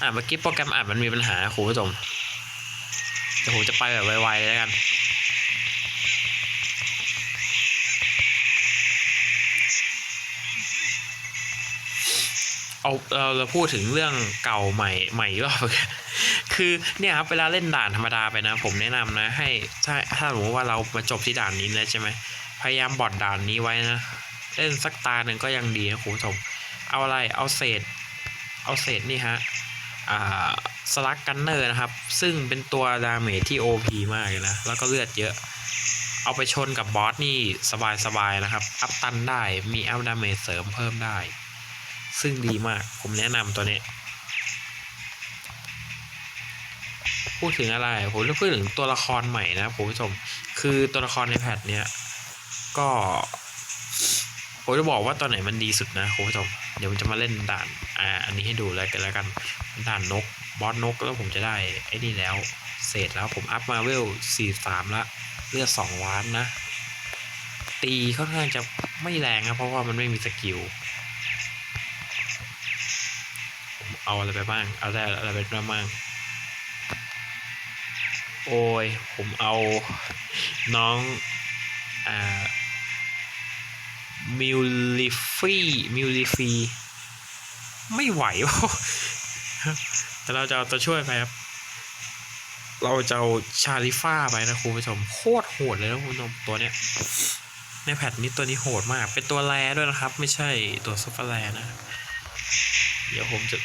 อ่าเมื่อกี้โปรแกรมอัดมันมีปัญหาคุณผู้ชมเดี๋ยวผมจะไปแบบไวๆเลยแล้วกันเอาเราเราพูดถึงเรื่องเก่าใหม่ใหม่รอบคือเนี่ยครับเวลาเล่นด่านธรรมดาไปนะ ผมแนะนำนะ ให้ถ้าถ้าสมมติว่าเรามาจบที่ด่านนี้แล้วใช่ไหมพยายามบอดด่านนี้ไว้นะเล่นสักตาหนึ่งก็ยังดีนะคุณผู้ชมเอาอะไรเอาเศษ เอาเศษนี่ฮะ สลักกันเนอร์นะครับ ซึ่งเป็นตัวดาเมจที่ OP มากเลยนะ แล้วก็เลือดเยอะ เอาไปชนกับบอสนี่สบายๆนะครับ อัพตันได้มีอัพดาเมจเสริมเพิ่มได้ ซึ่งดีมากผมแนะนำตัวนี้พูดถึงอะไรผมจะพูดถึงตัวละครใหม่นะคุณผู้ชม คือตัวละครในแพทเนี้ยก็ ผมจะบอกว่าตัวไหนมันดีสุดนะคุณผู้ชมเดี๋ยวผมจะมาเล่นด่านอ่าอันนี้ให้ดูเลยกันแล้วกันด่านนกบอสนกแล้วผมจะได้ไอ้นี่แล้วเศษแล้วผมอัพมาเวล43ละเลือด2ล้านนะ ตีค่อนข้างจะไม่แรงนะเพราะว่ามันไม่มีสกิลผมเอาอะไรไปบ้าง เอาได้อะไรไปบ้างโอ้ยผมเอาน้องอ่า มิวลิฟี่มิวลิฟีไม่ไหววะแต่เราจะเอาตัวช่วยไปครับ เราจะเอาชาลิฟ้าไปนะคุณผู้ชม โคตรโหดเลยนะคุณผู้ชมตัวเนี้ย ในแพทนี้ตัวนี้โหดมาก เป็นตัวแรด้วยนะครับ ไม่ใช่ตัวซุปเปอร์แรนะ เดี๋ยวผมจะ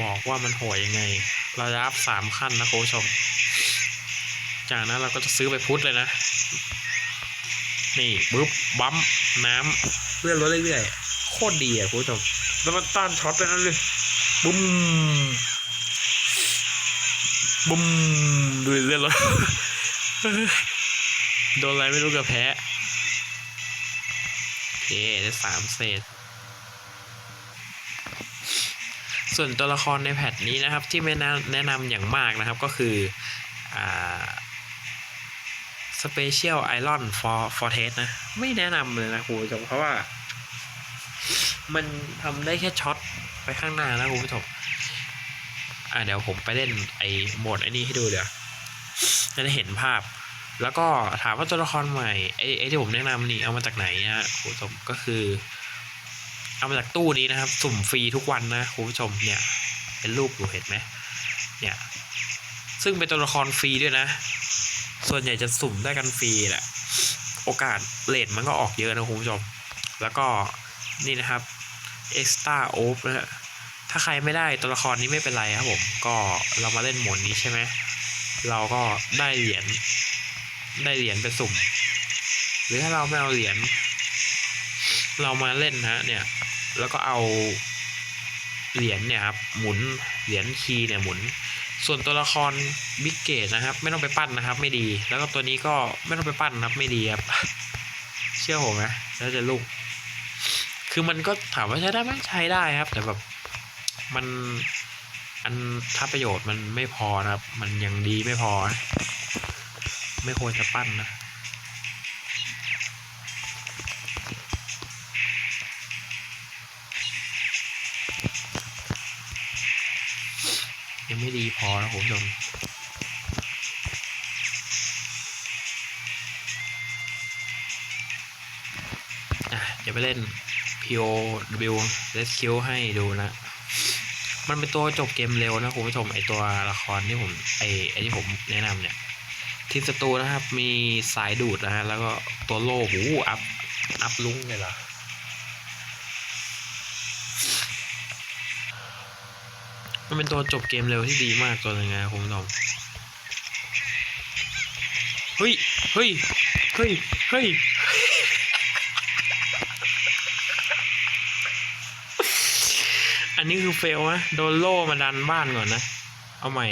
บอกว่ามันโหดยังไง เราจะอัพสามขั้นนะคุณผู้ชม จากนั้นเราก็จะซื้อไปพุทธเลยนะ นี่บึ๊บบั๊ม น้ำเลื่อนรถเรื่อยๆ โคตรดีอะคุณผู้ชม แล้วมันต้านช็อตเลยนะเลยบุ้มบุ้มดูเลื่อนรถโดนอะไรไม่รู้กับแพ้โอเคได้สามเศษ ส่วนตัวละครในแพทนี้นะครับ ที่ไม่แนะแนะนำอย่างมากนะครับก็คืออ่า Special Iron for for Test นะ ไม่แนะนำเลยนะคุณผู้ชมเพราะว่า มันทำได้แค่ช็อตไปข้างหน้านะคุณผู้ชมอ่าเดี๋ยวผมไปเล่นไอ้โหมดไอ้นี่ให้ดูเดี๋ยวจะได้เห็นภาพ แล้วก็ถามว่าตัวละครใหม่ไอ้ไอ้ที่ผมแนะนำนี่เอามาจากไหนนะคุณผู้ชมก็คือ เอามาจากตู้นี้นะครับ สุ่มฟรีทุกวันนะคุณผู้ชมเนี่ย เป็นรูปอยู่เห็นไหมเนี่ย ซึ่งเป็นตัวละครฟรีด้วยนะ ส่วนใหญ่จะสุ่มได้กันฟรีแหละ โอกาสเลทมันก็ออกเยอะนะคุณผู้ชม แล้วก็นี่นะครับ extra o p นะฮะถ้าใครไม่ได้ตัวละครนี้ไม่เป็นไรครับผม ก็เรามาเล่นหมดนี้ใช่ไหม เราก็ได้เหรียญได้เหรียญไปสุ่ม หรือถ้าเราไม่เอาเหรียญเรามาเล่นนะเนี่ย แล้วก็เอาเหรียญเนี่ยครับหมุนเหรียญคีย์เนี่ยหมุน ส่วนตัวละครบิ๊กเกตนะครับ ไม่ต้องไปปั้นนะครับ ไม่ดี แล้วก็ตัวนี้ก็ไม่ต้องไปปั้นนะครับ ไม่ดีครับเชื่อผมนะแล้วจะลุกคือมันก็ถามว่าใช้ได้ไหมใช้ได้ครับ แต่แบบมันอันถ้าประโยชน์มันไม่พอนะครับ มันยังดีไม่พอ ไม่ควรจะปั้นนะ ไม่ดีพอนะคุณผู้ชมอะเดี๋ยวไปเล่น POW Rescue ให้ดูนะ มันเป็นตัวจบเกมเร็วนะคุณผู้ชมไอตัวละครที่ผมไอไอที่ผมแนะนำเนี่ยทีมศัตรูนะครับ มีสายดูดนะฮะ แล้วก็ตัวโล่หูอัพ อัพลุ้งเลยเหรอ มันเป็นตัวจบเกมเร็วที่ดีมากตัวหนึงนะคุณผู้ชมเฮ้ย เฮ้ย เฮ้ย เฮ้ย อันนี้คือเฟลนะโดนโล่มาดันบ้านก่อนนะ เอาใหม่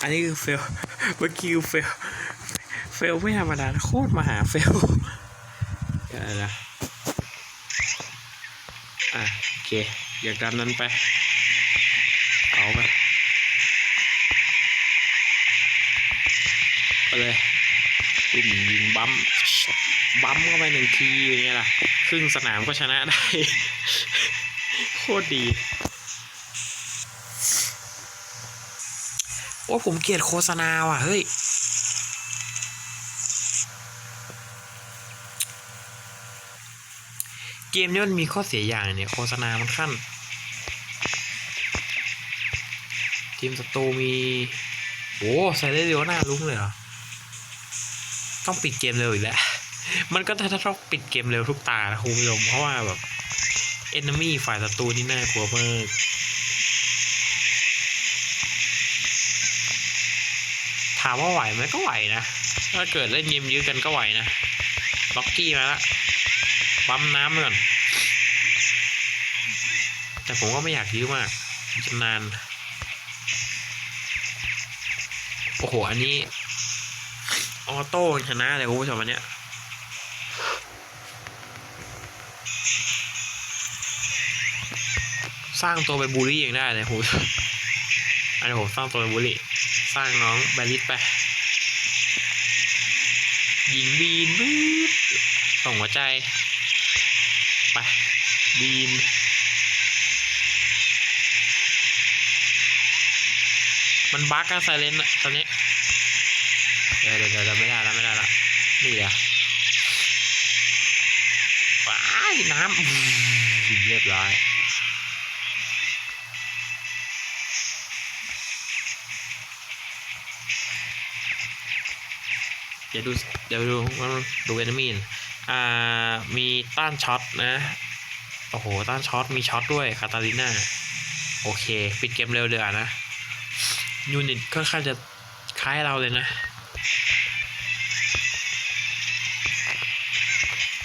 อันนี้คือเฟลเมื่อกี้คือเฟล เฟลไม่ธรรมดาโคตรมหาเฟลว นะอะโอเค อยากดันนั้นไปเอาไปไปเลยขึ้นยิงบัมบัมเข้าไปหนึ่งทีอย่างเงี้ยล่ะ ครึ่งสนามก็ชนะได้ โคตรดีโอ้ผมเกลียดโฆษณาว่ะ เฮ้ย เกมนี้มันมีข้อเสียอย่างเนี่ยโฆษณามันขั้นทีมศัตรูมีโอ้ใส่ได้เร็วหน้าลุ้งเลยเหรอ ต้องปิดเกมเร็วอีกแล้ว มันก็ถ้าต้องปิดเกมเร็วทุกตานะคุณผู้ชมเพราะว่าแบบเอนมี่ฝ่ายศัตรูนี่น่ากลัวมากถามว่าไหวไหมก็ไหวนะ ถ้าเกิดเล่นเกมยื้อกันก็ไหวนะ ล็อกกี้มาละ ปั๊มน้ำก่อนแต่ผมก็ไม่อยากยื้อมากมันจะนาน โอ้โห อันนี้ ออโต้ชนะเลยคุณผู้ชมอันเนี้ยสร้างตัวไปบูลลี่ยังได้เลยคุณอันนี้ผมสร้างตัวไปบูลลี่ สร้างน้องแบลิสไป ยิงบีนบีดส่งหัวใจ บีนมันบั๊กอะไซเลนตอนนี้เดี๋ยวเดี๋ยวเดี๋ยวไม่ได้แล้วไม่ได้แล้วนี่อะว้ายน้ำอืมเรียบร้อยเดี๋ยวดูเดี๋ยวดูดูเอนมีนอ่ามีต้านช็อตนะ โอ้โหต้านช็อตมีช็อตด้วยคาตาลิน่าโอเค ปิดเกมเร็วเดือนะยูนิตค่อนข้างจะคล้ายเราเลยนะ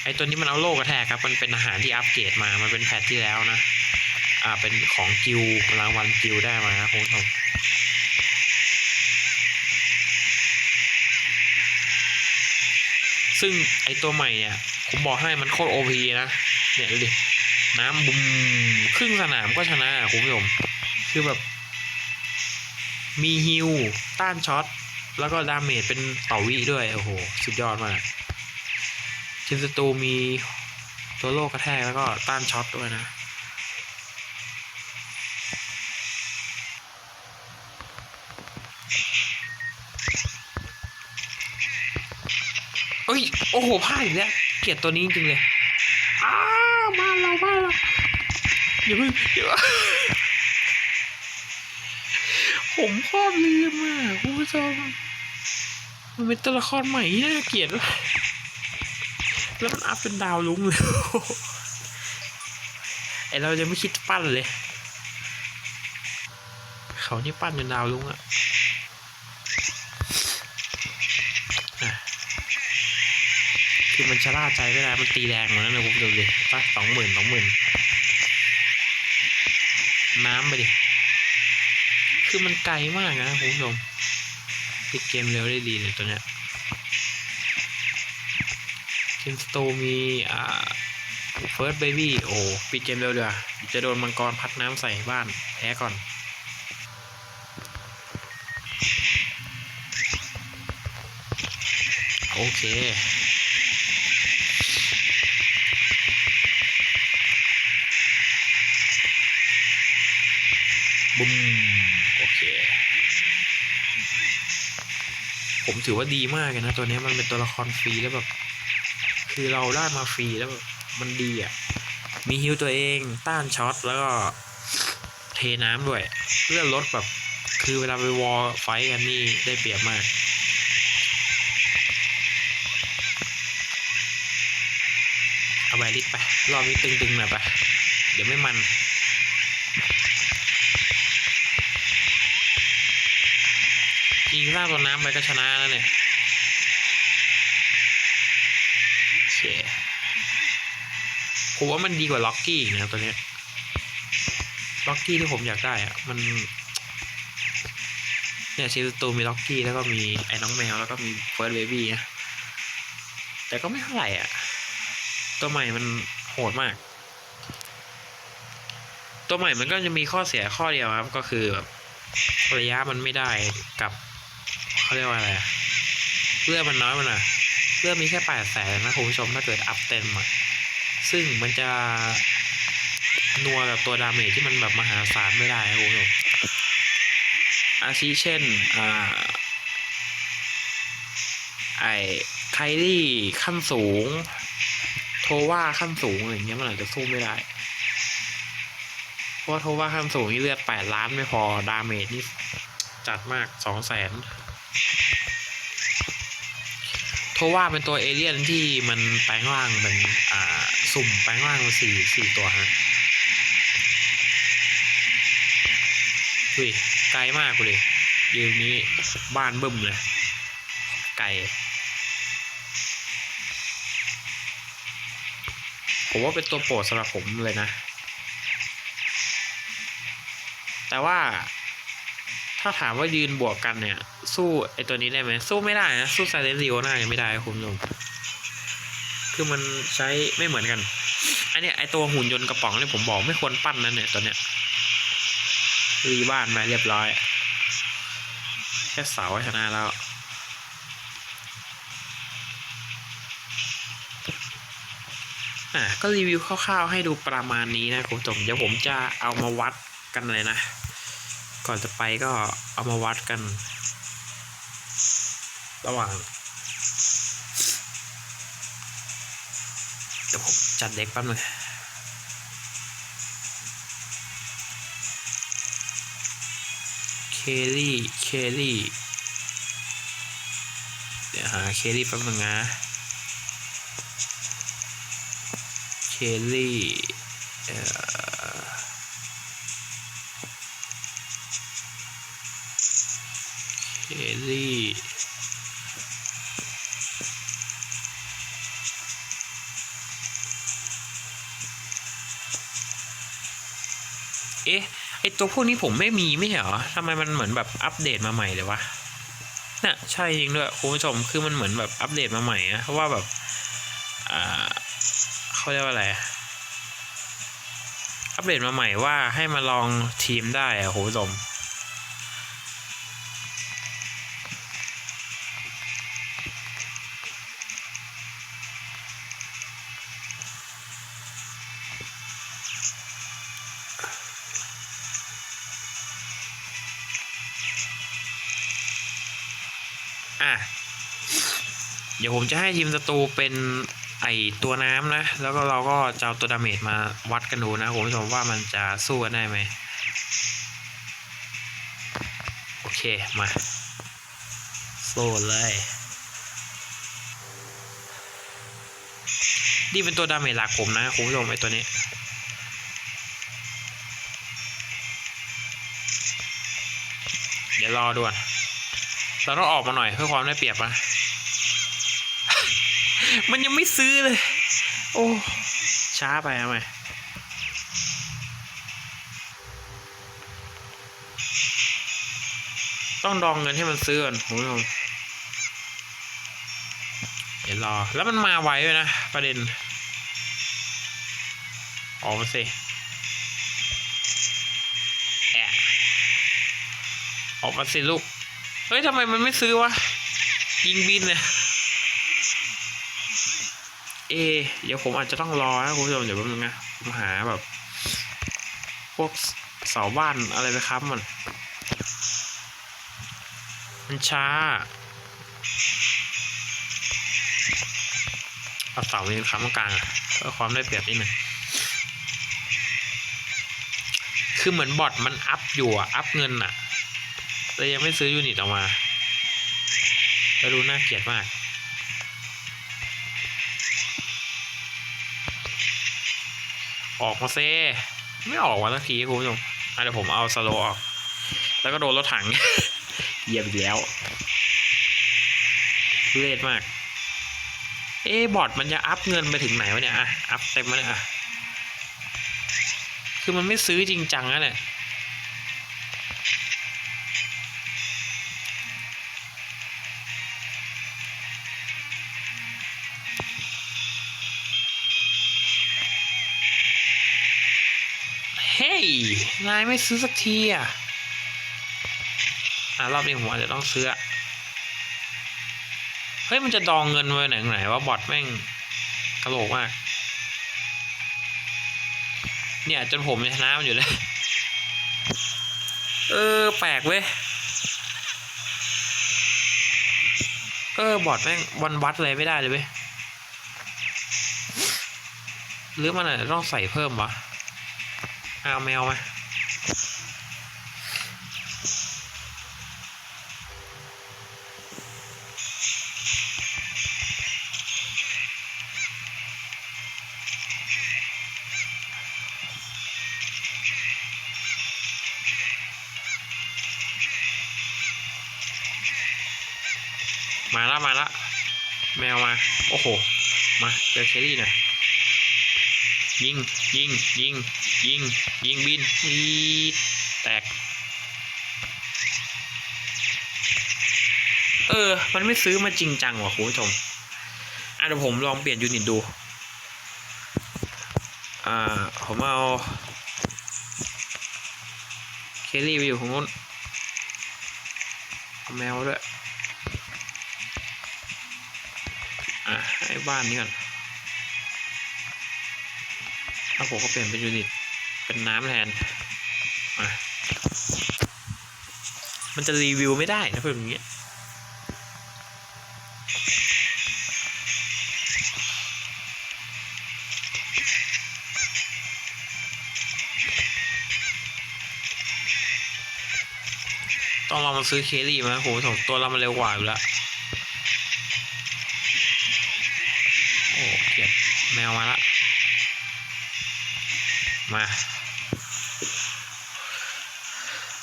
ไอตัวนี้มันเอาโลกกระแทกครับ มันเป็นอาหารที่อัปเกรดมา มันเป็นแพทที่แล้วนะ อ่า เป็นของกิลรางวัลกิลได้มานะคุณผู้ชมซึ่งไอตัวใหม่เนี่ย ผมบอกให้มันโคตรโอพีนะ เนี่ยดูดิ น้ำบุมครึ่งสนามก็ชนะคุณผู้ชมคือแบบ มีฮิลต้านช็อต แล้วก็ดาเมจเป็นต่อวิด้วย โอ้โห สุดยอดมากทีมศัตรูมีตัวโลกกระแทกแล้วก็ต้านช็อตด้วยนะเอ้ย โอ้โหพลาดอีกแล้ว เกลียดตัวนี้จริงเลย อ้าวบ้าเราบ้าเราอย่าเพิ่งอย่าผมชอบลืมอะคุณผู้ชมมันเป็นตัวละครใหม่ที่น่าเกลียดแล้วมันอัพเป็นดาวลุ้งเลยไอเราจะไม่คิดปั้นเลย เขานี่ปั้นเป็นดาวลุ้งอะ่ะ คือ มันชะล่าใจไม่ได้ มันตีแรงเหมือนนั้นนะผมดูดิสักสองหมื่นสองหมื่นน้ำไปดิ คือมันไกลมากนะคุณผู้ชมปิดเกมเร็วได้ดีเลยตัวเนี้ยเกมสโตมีอ่าเฟิร์สเบบี้โอ้ปิดเกมเร็วเดี๋ยจะโดนมังกรพัดน้ำใส่บ้าน แพ้ก่อนโอเค บุ้มโอเค ผมถือว่าดีมากเลยนะ ตัวนี้มันเป็นตัวละครฟรีแล้วแบบ คือเราได้มาฟรีแล้วแบบมันดีอะ มีฮิวตัวเองต้านช็อตแล้วก็เทน้ำด้วย เพื่อลดแบบ คือเวลาไปวอลไฟกันนี่ได้เปรียบมากเอาแบริสไป รอบนี้ตึงๆหน่อยไป เดี๋ยวไม่มัน ยิงสร้างตัวน้ำไปก็ชนะแล้วเนี่ยโอเคผมว่ามันดีกว่าล็อกกี้นะตัวเนี้ยล็อกกี้ที่ผมอยากได้อะมันเนี่ยซีตูมีล็อกกี้แล้วก็มีไอ้น้องแมวแล้วก็มีเฟิร์สเบบี้นะแต่ก็ไม่เท่าไหร่อะ ตัวใหม่มันโหดมาก ตัวใหม่มันก็จะมีข้อเสียข้อเดียวครับ ก็คือแบบระยะมันไม่ได้กับ เขาเรียกว่าอะไรอะเลือดมันน้อยมันอะเลือดมีแค่แปดแสนนะคุณผู้ชมถ้าเกิดอัพเต็มอะซึ่งมันจะนัวกับตัวดาเมจที่มันแบบมหาศาลไม่ได้คุณผู้ชมอาทิเช่นอ่าไอ้ไคลี่ขั้นสูง โทว่าขั้นสูงอะไรเงี้ยมันอาจจะสู้ไม่ได้ เพราะโทว่าขั้นสูงนี่เลือดแปดล้านไม่พอ ดาเมจนี่จัดมากสองแสน โทว่าเป็นตัวเอเลี่ยนที่มันแปลงร่างเป็นอ่าสุ่มแปลงร่างมาสี่สี่ตัวฮะอุ้ยไกลมากเลยยืนนี้บ้านบึ้มเลย ไกลผมว่าเป็นตัวโปรดสำหรับผมเลยนะ แต่ว่า ถ้าถามว่ายืนบวกกันเนี่ย สู้ไอตัวนี้ได้ไหมสู้ไม่ได้นะสู้ไซเลนซิโอน่ายังไม่ได้คุณผู้ชมคือมันใช้ไม่เหมือนกัน อันเนี้ยไอตัวหุ่นยนต์กระป๋องเนี่ยผมบอกไม่ควรปั้นนั่นเนี่ยตัวเนี้ยรีบ้านมาเรียบร้อยแค่เสาชนะแล้วอะก็รีวิวคร่าวๆให้ดูประมาณนี้นะคุณผู้ชมเดี๋ยวผมจะเอามาวัดกันเลยนะ ก่อนจะไปก็เอามาวัดกัน ระหว่างเดี๋ยวผมจัดเด็กแป๊บนึงเคลลี่ เคลลี่ เดี๋ยวหาเคลลี่แป๊บนึงนะ เคลลี่เอ่อ เอ๊ะ ไอตัวพวกนี้ผมไม่มีไม่เหรอทำไมมันเหมือนแบบอัปเดตมาใหม่เลยวะน่ะใช่จริงด้วยคุณผู้ชมคือมันเหมือนแบบอัปเดตมาใหม่อะเพราะว่าแบบอ่าเขาเรียกว่าอะไรอัปเดตมาใหม่ว่าให้มาลองทีมได้อะคุณผู้ชม อะ เดี๋ยวผมจะให้ทีมศัตรูเป็นไอตัวน้ำนะ แล้วก็เราก็จะเอาตัวดาเมจมาวัดกันดูนะคุณผู้ชมว่ามันจะสู้กันได้ไหม โอเค มาสู้เลยนี่เป็นตัวดาเมจหลักผมนะคุณผู้ชมไอตัวนี้เดี๋ยวรอด่วน เราต้องออกมาหน่อยเพื่อความได้เปรียบนะมันยังไม่ซื้อเลย โอ้ ช้าไปทำไมต้องดองเงินให้มันซื้อก่อนคุณผู้ชมเดี๋ยวรอ แล้วมันมาไวด้วยนะ ประเด็น ออกมาสิแอะออกมาสิลูก เฮ้ยทำไมมันไม่ซื้อวะ ยิงบินเนี่ยเอ เดี๋ยวผมอาจจะต้องรอนะคุณผู้ชมเดี๋ยวแป๊บนึงนะผมหาแบบ พวกเสาบ้านอะไรไปครับมัน มันช้าเอาเสานี้ค้ำกลางอะเพื่อความได้เปรียบนิดหนึ่งคือเหมือนบอทมันอัพอยู่อะอัพเงินอะ เลยยังไม่ซื้อยูนิตออกมาแล้วดูน่าเกลียดมาก ออกมาเซ ไม่ออกมาสักทีคุณผู้ชมเดี๋ยวผมเอาสโลออก แล้วก็โดนรถถังเหยียบอีกแล้วเรศมาก เอบอดมันจะอัพเงินไปถึงไหนวะเนี่ยอะอัพเต็มมาเลยอะคือมันไม่ซื้อจริงจังนะเนี่ย นายไม่ซื้อสักทีอะอะรอบนี้ผมอาจจะต้องซื้อเฮ้ยมันจะดองเงินไว้ไหนไหนว่าบอทแม่งกระโหลกมาก เนี่ยจนผมชนะมันอยู่เลยเออแปลกเว้ยเออบอทแม่งวันวัดอะไรไม่ได้เลยเว้ยหรือมันอาจจะต้องใส่เพิ่มวะ เอาแมวมามาละมาละแมวมา โอ้โห มาเจอเคลลี่หน่อย ยิงยิงยิงยิงยิงบินวีดแตก เออ มันไม่ซื้อมาจริงจังว่ะคุณผู้ชมอะเดี๋ยวผมลองเปลี่ยนยูนิตดู อ่า ผมเอา เคลลี่ไปอยู่ของนู้นแมวด้วย อะให้บ้านนี้ก่อน ถ้าผมก็เปลี่ยนเป็นยูนิต เป็นน้ำแทนมันจะรีวิวไม่ได้นะเพื่อนอย่างเงี้ยต้องลองมาซื้อเคลี่มาโหสองตัวเรามันเร็วกว่าอยู่แล้ว โอ้เกียดแมวมาละ มา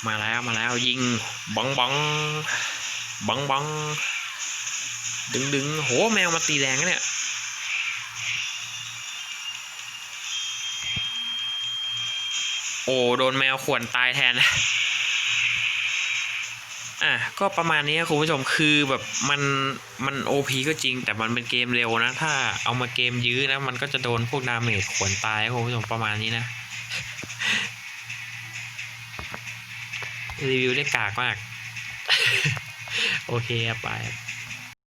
มาแล้วมาแล้วยิงบังบังบังบังดึงดึงโหแมวมาตีแรงเนี่ยโอ้โดนแมวข่วนตายแทน อะก็ประมาณนี้ครับคุณผู้ชมคือแบบมันมันโอพีก็จริง แต่มันเป็นเกมเร็วนะ ถ้าเอามาเกมยื้อนะ มันก็จะโดนพวกดาเมจขวนตายครับคุณผู้ชมประมาณนี้นะ รีวิวได้กากมาก โอเคไป